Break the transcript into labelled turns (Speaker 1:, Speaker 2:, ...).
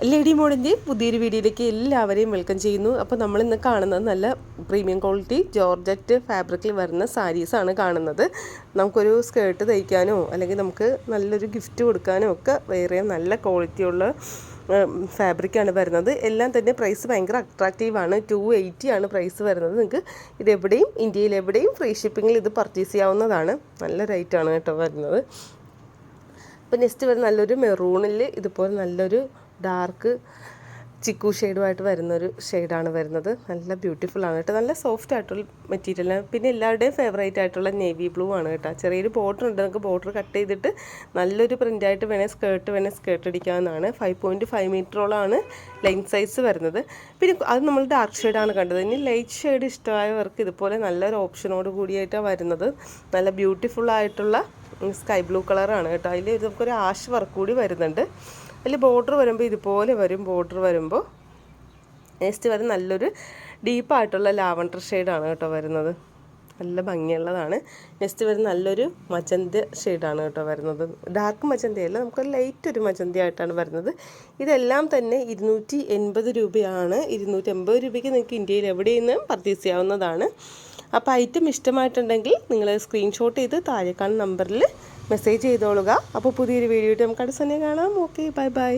Speaker 1: Lady മോഡിന്റെ പുതിയൊരു വീഡിയോയിലേക്ക് എല്ലാവരെയും വെൽക്കം ചെയ്യുന്നു. അപ്പോൾ നമ്മൾ ഇന്ന് കാണുന്നത് നല്ല പ്രീമിയം ക്വാളിറ്റി ജോർജറ്റ് ഫാബ്രിക്കിൽ വരുന്ന സാരീസാണ് കാണുന്നത്. നമുക്കൊരു സ്കേർട്ട് തയ്ക്കാനോ അല്ലെങ്കിൽ നമുക്ക് നല്ലൊരു ഗിഫ്റ്റ് കൊടുക്കാനോ ഒക്കെ വേറെ നല്ല ക്വാളിറ്റിയുള്ള ഫാബ്രിക്കാണ് വരുന്നത്. എല്ലാം തന്നെ പ്രൈസ് ഭയങ്കര അട്രാക്റ്റീവാണ് ടു എയ്റ്റി ആണ് പ്രൈസ് വരുന്നത്. നിങ്ങൾക്ക് ഇതെവിടെയും ഇന്ത്യയിൽ എവിടെയും ഫ്രീ ഷിപ്പിങ്ങിൽ ഇത് പർച്ചേസ് ചെയ്യാവുന്നതാണ്. നല്ല റേറ്റാണ് കേട്ടോ വരുന്നത്. അപ്പോൾ നെക്സ്റ്റ് വരുന്ന നല്ലൊരു മെറൂണിൽ ഇതുപോലെ നല്ലൊരു ഡാർക്ക് ചിക്കു ഷെയ്ഡുമായിട്ട് വരുന്നൊരു ഷെയ്ഡാണ് വരുന്നത്. നല്ല ബ്യൂട്ടിഫുൾ ആണ് കേട്ടോ. നല്ല സോഫ്റ്റ് ആയിട്ടുള്ള മെറ്റീരിയലാണ് പിന്നെ എല്ലാവരുടെയും ഫേവറേറ്റ് ആയിട്ടുള്ള നേവി ബ്ലൂ ആണ് കേട്ടോ. ചെറിയൊരു ബോർഡർ ഉണ്ട്. നമുക്ക് ബോർഡർ കട്ട് ചെയ്തിട്ട് നല്ലൊരു പ്രിന്റായിട്ട് വേണേൽ സ്കേർട്ട് വേണേൽ സ്കേർട്ട് അടിക്കാവുന്നതാണ്. ഫൈവ് പോയിന്റ് ഫൈവ് മീറ്ററോളാണ് ലെങ്ത് സൈസ് വരുന്നത്. പിന്നെ അത് നമ്മൾ ഡാർക്ക് ഷെയ്ഡാണ് കണ്ടത്. ഇനി ലൈറ്റ് ഷെയ്ഡ് ഇഷ്ടമായവർക്ക് ഇതുപോലെ നല്ലൊരു ഓപ്ഷനോട് കൂടിയിട്ടാണ് വരുന്നത്. നല്ല ബ്യൂട്ടിഫുൾ ആയിട്ടുള്ള സ്കൈ ബ്ലൂ കളറാണ് കേട്ടോ. അതിൽ നമുക്കൊരു ആഷ് വർക്ക് കൂടി വരുന്നുണ്ട്. അതിൽ ബോർഡർ വരുമ്പോൾ ഇതുപോലെ വരും. ബോർഡർ വരുമ്പോൾ നെക്സ്റ്റ് വരെ നല്ലൊരു ഡീപ്പായിട്ടുള്ള ലാവണ്ടർ ഷെയ്ഡാണ് കേട്ടോ വരുന്നത്. നല്ല ഭംഗിയുള്ളതാണ്. നെക്സ്റ്റ് വരുന്ന നല്ലൊരു മജന്ത ഷെയ്ഡാണ് കേട്ടോ വരുന്നത്. ഡാർക്ക് മജന്തയല്ല നമുക്ക് ലൈറ്റ് ഒരു മജന്ത ആയിട്ടാണ് വരുന്നത്. ഇതെല്ലാം തന്നെ ഇരുന്നൂറ്റി എൺപത് രൂപയാണ്. ഇരുന്നൂറ്റി എൺപത് രൂപയ്ക്ക് നിങ്ങൾക്ക് ഇന്ത്യയിൽ എവിടെ നിന്ന് പർച്ചേസ് ചെയ്യാവുന്നതാണ്. അപ്പോൾ ഐറ്റം ഇഷ്ടമായിട്ടുണ്ടെങ്കിൽ നിങ്ങൾ സ്ക്രീൻഷോട്ട് ചെയ്ത് താഴെ കാണുന്ന നമ്പറിൽ മെസ്സേജ് ചെയ്തോളുക. അപ്പോൾ പുതിയൊരു വീഡിയോ നമുക്ക് അടുത്ത സമയം കാണാം. Okay bye bye